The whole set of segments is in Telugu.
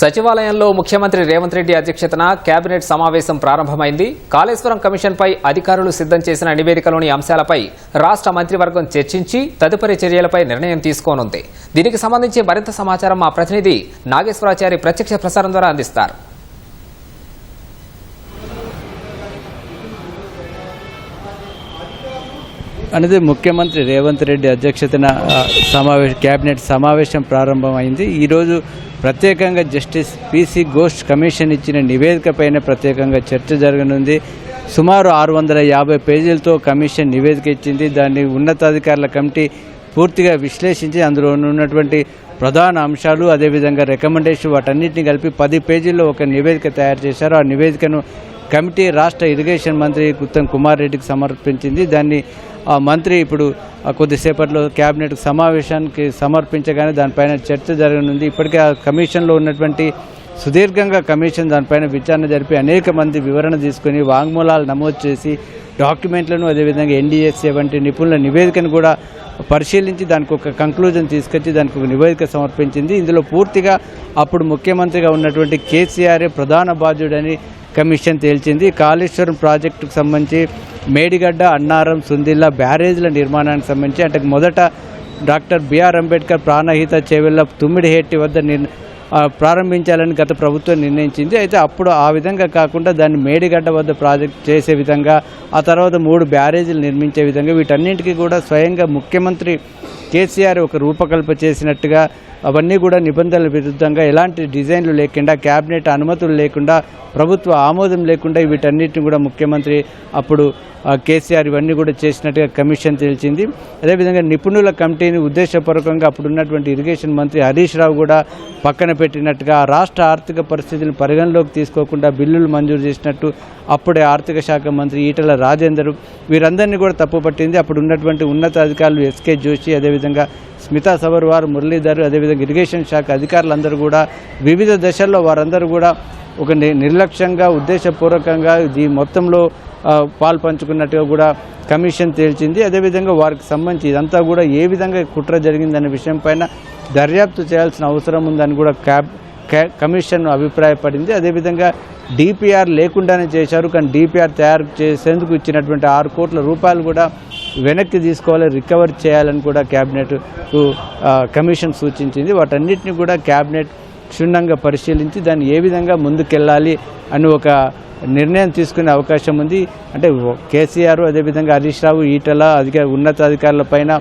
సచివాలయంలో ముఖ్యమంత్రి రేవంత్ రెడ్డి అధ్యక్షతన కేబినెట్ సమావేశం ప్రారంభమైంది. కాళేశ్వరం కమిషన్పై అధికారులు సిద్ధం చేసిన నివేదికలోని అంశాలపై రాష్ట్ర మంత్రివర్గం చర్చించి తదుపరి చర్యలపై నిర్ణయం తీసుకోనుంది. దీనికి సంబంధించి మరింత సమాచారం మా ప్రతినిధి నాగేశ్వరాచారి ప్రత్యక్ష ప్రసారం ద్వారా అందిస్తారు. అనేది ముఖ్యమంత్రి రేవంత్ రెడ్డి అధ్యక్షతన సమావేశ కేబినెట్ సమావేశం ప్రారంభమైంది. ఈరోజు ప్రత్యేకంగా జస్టిస్ పిసి ఘోష్ కమిషన్ ఇచ్చిన నివేదికపైన ప్రత్యేకంగా చర్చ జరగనుంది. సుమారు ఆరు వందల యాభై పేజీలతో కమిషన్ నివేదిక ఇచ్చింది. దాన్ని ఉన్నతాధికారుల కమిటీ పూర్తిగా విశ్లేషించి అందులో ఉన్నటువంటి ప్రధాన అంశాలు అదేవిధంగా రికమెండేషన్ వాటన్నిటిని కలిపి పది పేజీల్లో ఒక నివేదిక తయారు చేశారు. ఆ నివేదికను కమిటీ రాష్ట్ర ఇరిగేషన్ మంత్రి గుత్తం కుమార్ రెడ్డికి సమర్పించింది. దాన్ని ఆ మంత్రి ఇప్పుడు కొద్దిసేపట్లో కేబినెట్ సమావేశానికి సమర్పించగానే దానిపైన చర్చ జరగనుంది. ఇప్పటికే ఆ కమిషన్లో ఉన్నటువంటి సుదీర్ఘంగా కమిషన్ దానిపైన విచారణ జరిపి అనేక మంది వివరణ తీసుకొని వాంగ్మూలాలు నమోదు చేసి డాక్యుమెంట్లను అదేవిధంగా ఎన్డీఎస్ఏ వంటి నిపుణుల నివేదికను కూడా పరిశీలించి దానికి ఒక కంక్లూజన్ తీసుకొచ్చి దానికి ఒక నివేదిక సమర్పించింది. ఇందులో పూర్తిగా అప్పుడు ముఖ్యమంత్రిగా ఉన్నటువంటి కేసీఆర్ ప్రధాన బాధ్యుడని కమిషన్ తేల్చింది. కాళేశ్వరం ప్రాజెక్టుకు సంబంధించి మేడిగడ్డ అన్నారం సుందిల్లా బ్యారేజ్ల నిర్మాణానికి సంబంధించి అంటే మొదట doctor B R Ambedkar Pranahita Chevella Tummidihatti వద్ద ప్రారంభించాలని గత ప్రభుత్వం నిర్ణయించింది. అయితే అప్పుడు ఆ విధంగా కాకుండా దాన్ని మేడిగడ్డ వద్ద ప్రాజెక్ట్ చేసే విధంగా ఆ తర్వాత మూడు బ్యారేజీలు నిర్మించే విధంగా వీటన్నింటికి కూడా స్వయంగా ముఖ్యమంత్రి కేసీఆర్ ఒక రూపకల్ప చేసినట్టుగా అవన్నీ కూడా నిబంధనల విరుద్ధంగా ఎలాంటి డిజైన్లు లేకుండా క్యాబినెట్ అనుమతులు లేకుండా ప్రభుత్వ ఆమోదం లేకుండా వీటన్నిటిని కూడా ముఖ్యమంత్రి అప్పుడు కేసీఆర్ ఇవన్నీ కూడా చేసినట్టుగా కమిషన్ తెలిసింది. అదేవిధంగా నిపుణుల కమిటీని ఉద్దేశపూర్వకంగా అప్పుడు ఉన్నటువంటి ఇరిగేషన్ మంత్రి హరీష్ రావు కూడా పక్కన పెట్టినట్టుగా రాష్ట్ర ఆర్థిక పరిస్థితిని పరిగణలోకి తీసుకోకుండా బిల్లులు మంజూరు చేసినట్టు అప్పుడే ఆర్థిక శాఖ మంత్రి ఈటల రాజేందర్. వీరందరినీ కూడా తప్పుపట్టింది అప్పుడు ఉన్నటువంటి ఉన్నతాధికారులు ఎస్కే జోషి అదేవిధంగా స్మితా సబర్వార్ మురళీధర్ అదేవిధంగా ఇరిగేషన్ శాఖ అధికారులందరూ కూడా వివిధ దశల్లో వారందరూ కూడా ఒక నిర్లక్ష్యంగా ఉద్దేశపూర్వకంగా ఈ మొత్తంలో పాలు పంచుకున్నట్టుగా కూడా కమిషన్ తేల్చింది. అదేవిధంగా వారికి సంబంధించి ఇదంతా కూడా ఏ విధంగా కుట్ర జరిగిందనే విషయం పైన దర్యాప్తు చేయాల్సిన అవసరం ఉందని కూడా క్యాబ్ కమిషన్ అభిప్రాయపడింది. అదేవిధంగా డిపిఆర్ లేకుండానే చేశారు కానీ డిపిఆర్ తయారు చేసేందుకు ఇచ్చినటువంటి ఆరు కోట్ల రూపాయలు కూడా వెనక్కి తీసుకోవాలి రికవర్ చేయాలని కూడా క్యాబినెట్ కమిషన్ సూచించింది. వాటన్నిటిని కూడా క్యాబినెట్ క్షుణ్ణంగా పరిశీలించి దాన్ని ఏ విధంగా ముందుకెళ్ళాలి అని ఒక నిర్ణయం తీసుకునే అవకాశం ఉంది. అంటే కేసీఆర్ అదేవిధంగా హరీష్ రావు ఈటల అధిక ఉన్నతాధికారుల పైన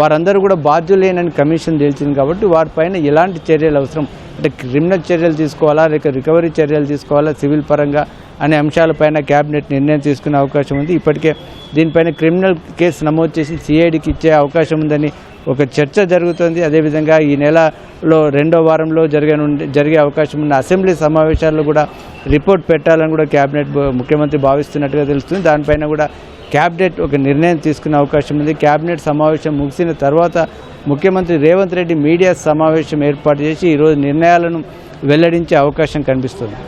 వారందరూ కూడా బాధ్యులేనని కమిషన్ తేల్చింది కాబట్టి వారిపైన ఎలాంటి చర్యలు అవసరం? అంటే క్రిమినల్ చర్యలు తీసుకోవాలా? లేక రికవరీ చర్యలు తీసుకోవాలా? సివిల్ పరంగా అనే అంశాలపైన కేబినెట్ నిర్ణయం తీసుకునే అవకాశం ఉంది. ఇప్పటికే దీనిపైన క్రిమినల్ కేసు నమోదు చేసి సిఐడికి ఇచ్చే అవకాశం ఉందని ఒక చర్చ జరుగుతోంది. అదేవిధంగా ఈ నెలలో రెండో వారంలో జరిగే జరిగే అవకాశం ఉన్న అసెంబ్లీ సమావేశాల్లో కూడా రిపోర్ట్ పెట్టాలని కూడా కేబినెట్ ముఖ్యమంత్రి భావిస్తున్నట్టుగా తెలుస్తుంది. దానిపైన కూడా క్యాబినెట్ ఒక నిర్ణయం తీసుకునే అవకాశం ఉంది. క్యాబినెట్ సమావేశం ముగిసిన తర్వాత ముఖ్యమంత్రి రేవంత్ రెడ్డి మీడియా సమావేశం ఏర్పాటు చేసి ఈరోజు నిర్ణయాలను వెల్లడించే అవకాశం కనిపిస్తుంది.